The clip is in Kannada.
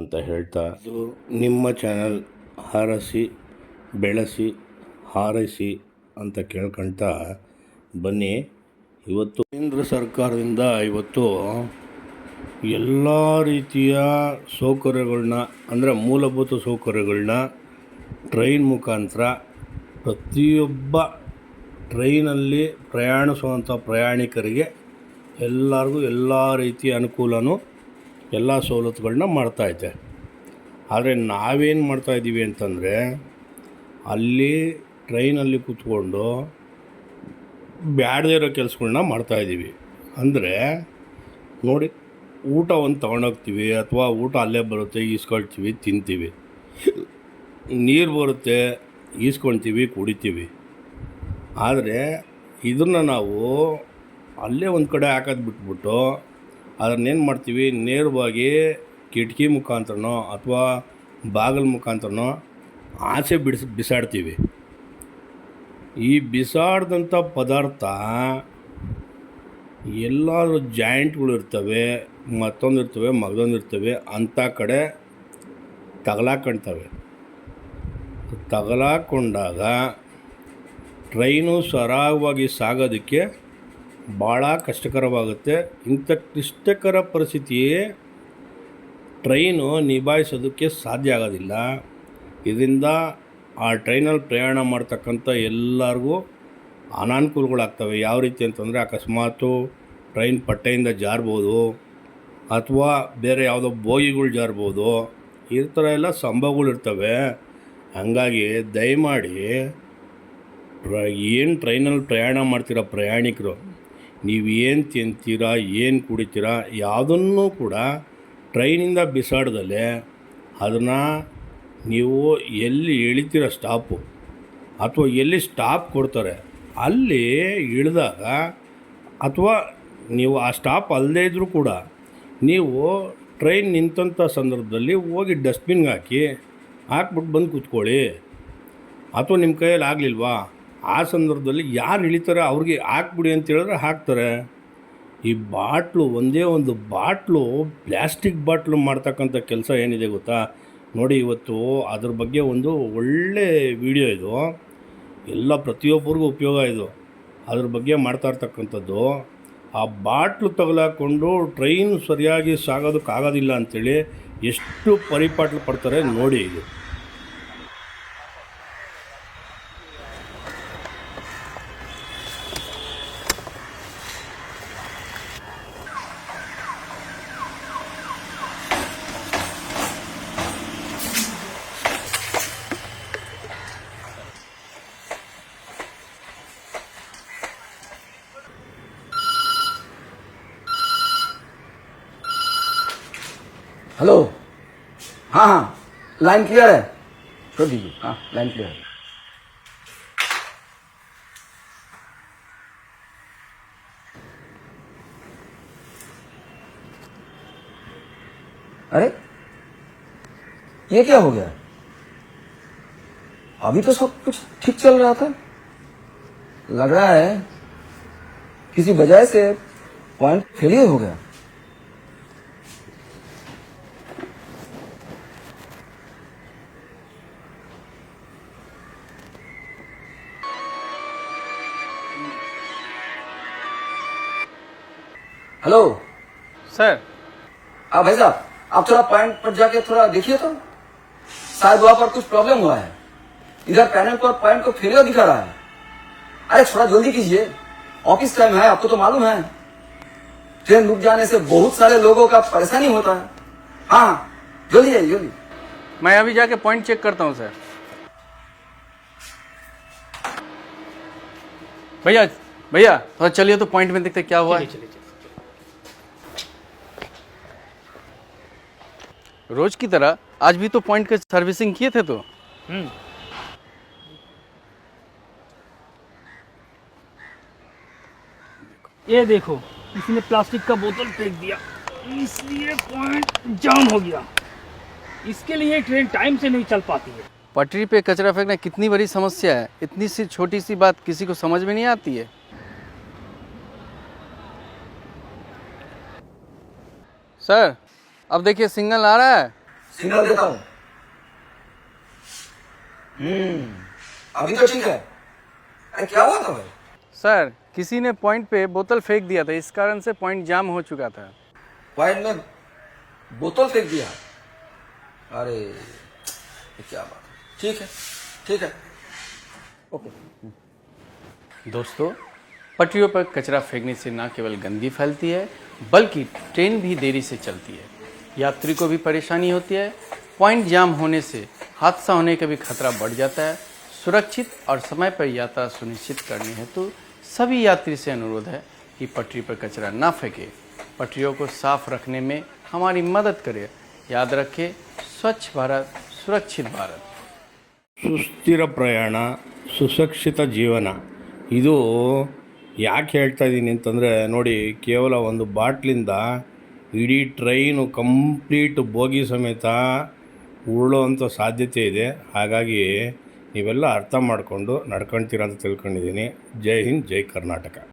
ಅಂತ ಹೇಳ್ತಾ, ನಿಮ್ಮ ಚಾನಲ್ ಹಾರಸಿ, ಬೆಳೆಸಿ, ಹಾರೈಸಿ ಅಂತ ಕೇಳ್ಕೊಂತ ಬನ್ನಿ. ಇವತ್ತು ಕೇಂದ್ರ ಸರ್ಕಾರದಿಂದ ಇವತ್ತು ಎಲ್ಲ ರೀತಿಯ ಸೌಕರ್ಯಗಳನ್ನ ಅಂದರೆ ಮೂಲಭೂತ ಸೌಕರ್ಯಗಳನ್ನ ಟ್ರೈನ್ ಮುಖಾಂತರ ಪ್ರತಿಯೊಬ್ಬ ಟ್ರೈನಲ್ಲಿ ಪ್ರಯಾಣಿಸುವಂಥ ಪ್ರಯಾಣಿಕರಿಗೆ ಎಲ್ಲರಿಗೂ ಎಲ್ಲ ರೀತಿಯ ಅನುಕೂಲನೂ ಎಲ್ಲ ಸವಲತ್ತುಗಳನ್ನ ಮಾಡ್ತಾಯಿದೆ ಆದರೆ ನಾವೇನು ಮಾಡ್ತಾಯಿದ್ದೀವಿ ಅಂತಂದರೆ, ಅಲ್ಲಿ ಟ್ರೈನಲ್ಲಿ ಕೂತ್ಕೊಂಡು ಬ್ಯಾಡದೇ ಇರೋ ಕೆಲಸಗಳನ್ನ ಮಾಡ್ತಾಯಿದ್ದೀವಿ ಅಂದರೆ ನೋಡಿ, ಊಟ ಒಂದು ತೊಗೊಂಡೋಗ್ತೀವಿ ಅಥವಾ ಊಟ ಅಲ್ಲೇ ಬರುತ್ತೆ, ಈಸ್ಕೊಳ್ತೀವಿ, ತಿಂತೀವಿ. ನೀರು ಬರುತ್ತೆ, ಈಸ್ಕೊಳ್ತೀವಿ, ಕುಡಿತೀವಿ. ಆದರೆ ಇದನ್ನು ನಾವು ಅಲ್ಲೇ ಒಂದು ಕಡೆ ಹಾಕೋದು ಬಿಟ್ಬಿಟ್ಟು ಅದನ್ನೇನು ಮಾಡ್ತೀವಿ? ನೇರವಾಗಿ ಕಿಟಕಿ ಮುಖಾಂತರನೋ ಅಥವಾ ಬಾಗಿಲ ಮುಖಾಂತರನೋ ಆಚೆ ಬಿಡಿಸಿ, ಬಿಸಾಡ್ತೀವಿ. ಈ ಬಿಸಾಡ್ದಂಥ ಪದಾರ್ಥ ಎಲ್ಲಾದರೂ ಜಾಯಿಂಟ್ಗಳು ಇರ್ತವೆ, ಮತ್ತೊಂದು ಇರ್ತವೆ, ಮಗದೊಂದು ಇರ್ತವೆ, ಅಂಥ ಕಡೆ ತಗಲಾಕೊಂತವೆ. ತಗಲಾಕೊಂಡಾಗ ಟ್ರೈನು ಸರಾಗವಾಗಿ ಸಾಗೋದಕ್ಕೆ ಭಾಳ ಕಷ್ಟಕರವಾಗುತ್ತೆ. ಇಂಥ ಕ್ಲಿಷ್ಟಕರ ಪರಿಸ್ಥಿತಿ ಟ್ರೈನು ನಿಭಾಯಿಸೋದಕ್ಕೆ ಸಾಧ್ಯ ಆಗೋದಿಲ್ಲ. ಇದರಿಂದ ಆ ಟ್ರೈನಲ್ಲಿ ಪ್ರಯಾಣ ಮಾಡ್ತಕ್ಕಂಥ ಎಲ್ಲರಿಗೂ ಅನಾನುಕೂಲಗಳಾಗ್ತವೆ. ಯಾವ ರೀತಿ ಅಂತಂದರೆ ಅಕಸ್ಮಾತು ಟ್ರೈನ್ ಪಟ್ಟೆಯಿಂದ ಜಾರ್ಬೋದು ಅಥವಾ ಬೇರೆ ಯಾವುದೋ ಬೋಗಿಗಳು ಜಾರ್ಬೋದು. ಈ ಥರ ಎಲ್ಲ ಸಂಭವಗಳಿರ್ತವೆ. ಹಾಗಾಗಿ ದಯಮಾಡಿ ಏನು ಟ್ರೈನಲ್ಲಿ ಪ್ರಯಾಣ ಮಾಡ್ತಿರೋ ಪ್ರಯಾಣಿಕರು ನೀವು ಏನು ತಿಂತೀರಾ, ಏನು ಕುಡಿತೀರಾ, ಯಾವುದನ್ನು ಕೂಡ ಟ್ರೈನಿಂದ ಬಿಸಾಡ್ದಲೆ ಅದನ್ನು ನೀವು ಎಲ್ಲಿ ಇಳಿತೀರ ಸ್ಟಾಪು? ಅಥವಾ ಎಲ್ಲಿ ಸ್ಟಾಪ್ ಕೊಡ್ತಾರೆ? ಅಲ್ಲಿ ಇಳಿದಾಗ ಅಥವಾ ನೀವು ಆ ಸ್ಟಾಪ್ ಅಲ್ಲದೇ ಇದ್ದರೂ ಕೂಡ ನೀವು ಟ್ರೈನ್ ನಿಂತಂಥ ಸಂದರ್ಭದಲ್ಲಿ ಹೋಗಿ ಡಸ್ಟ್ಬಿನ್ಗೆ ಹಾಕಿ ಹಾಕ್ಬಿಟ್ಟು ಬಂದು ಕೂತ್ಕೊಳ್ಳಿ. ಅಥವಾ ನಿಮ್ಮ ಕೈಯಲ್ಲಿ ಆಗಲಿಲ್ವಾ? ಆ ಸಂದರ್ಭದಲ್ಲಿ ಯಾರು ಇಳಿತಾರೆ ಅವ್ರಿಗೆ ಹಾಕ್ಬಿಡಿ ಅಂತ ಹೇಳಿದ್ರೆ ಹಾಕ್ತಾರೆ. ಈ ಬಾಟ್ಲು ಒಂದೇ ಒಂದು ಬಾಟ್ಲು ಪ್ಲ್ಯಾಸ್ಟಿಕ್ ಬಾಟ್ಲು ಮಾಡ್ತಕ್ಕಂಥ ಕೆಲಸ ಏನಿದೆ ಗೊತ್ತಾ? ನೋಡಿ ಇವತ್ತು ಅದ್ರ ಬಗ್ಗೆ ಒಂದು ಒಳ್ಳೆ ವಿಡಿಯೋ ಇದು. ಎಲ್ಲ ಪ್ರತಿಯೊಬ್ಬರಿಗೂ ಉಪಯೋಗ ಇದು. ಅದ್ರ ಬಗ್ಗೆ ಮಾಡ್ತಾ ಇರ್ತಕ್ಕಂಥದ್ದು. ಆ ಬಾಟ್ಲು ತಗಲಾಕೊಂಡು ಟ್ರೈನ್ ಸರಿಯಾಗಿ ಸಾಗೋದಕ್ಕಾಗೋದಿಲ್ಲ ಅಂಥೇಳಿ ಎಷ್ಟು ಪರಿಪಾಟ್ಲು ಪಡ್ತಾರೆ ನೋಡಿ ಇದು. हेलो हाँ हाँ। लाइन क्लियर है? छोड़ दीजिए। हाँ लाइन क्लियर है। अरे, ये क्या हो गया? अभी तो सब कुछ ठीक चल रहा था। लग रहा है किसी वजह से पॉइंट फेलियर हो गया। हेलो। सर। हाँ भाई साहब आप थोड़ा पॉइंट पर जाके थोड़ा देखिए तो। शायद वहाँ पर कुछ प्रॉब्लम हुआ है। इधर पैनल पर पॉइंट को फेलियर दिखा रहा है। अरे थोड़ा जल्दी कीजिए। ऑफ़िस टाइम है आपको तो मालूम है। ट्रेन रुक जाने से बहुत सारे लोगों का परेशानी होता है। हाँ हाँ जल्दी आइए जल्दी। मैं अभी जाके पॉइंट चेक करता हूँ सर। भैया भैया थोड़ा चलिए तो पॉइंट में देखते क्या हुआ है। रोज की तरह आज भी तो पॉइंट के सर्विसिंग किए थे तो। हम्म। ये देखो किसी ने प्लास्टिक का बोतल फेंक दिया। इसलिए पॉइंट जाम हो गया। इसके लिए ट्रेन टाइम से नहीं चल पाती है। पटरी पे कचरा फेंकना कितनी बड़ी समस्या है। इतनी सी छोटी सी बात किसी को समझ में नहीं आती है। सर अब देखिए सिग्नल आ रहा है। सिंगल देता हूँ। हम्म अभी तो ठीक है। अरे क्या हुआ था भाई? सर किसी ने पॉइंट पे बोतल फेंक दिया था। इस कारण से पॉइंट जाम हो चुका था। पॉइंट में बोतल फेंक दिया? अरे ये क्या बात है? ठीक है ठीक है। ओके। दोस्तों पटरियों पर कचरा फेंकने से न केवल गंदगी फैलती है बल्कि ट्रेन भी देरी से चलती है। यात्री को भी परेशानी होती है पॉइंट जाम होने से हादसा होने का भी खतरा बढ़ जाता है सुरक्षित और समय पर यात्रा सुनिश्चित करने हेतु सभी यात्री से अनुरोध है कि पटरी पर कचरा ना फेंके पटरियों को साफ रखने में हमारी मदद करें याद रखें स्वच्छ भारत सुरक्षित भारत ಸುಸ್ಥಿರ ಪ್ರಯಾಣ ಸುರಕ್ಷಿತ ಜೀವನ ಇದು ಯಾಕೆ ಹೇಳ್ತಾ ಇದ್ದೀನಿ ಅಂತಂದರೆ ನೋಡಿ ಕೇವಲ ಒಂದು ಬಾಟ್ಲಿಂದ ಇಡೀ ಟ್ರೈನು ಕಂಪ್ಲೀಟ್ ಬೋಗಿ ಸಮೇತ ಉರುಳುವಂಥ ಸಾಧ್ಯತೆ ಇದೆ. ಹಾಗಾಗಿ ನೀವೆಲ್ಲ ಅರ್ಥ ಮಾಡಿಕೊಂಡು ನಡ್ಕೊಳ್ತೀರ ಅಂತ ತಿಳ್ಕೊಂಡಿದ್ದೀನಿ. ಜೈ ಹಿಂದ್, ಜೈ ಕರ್ನಾಟಕ.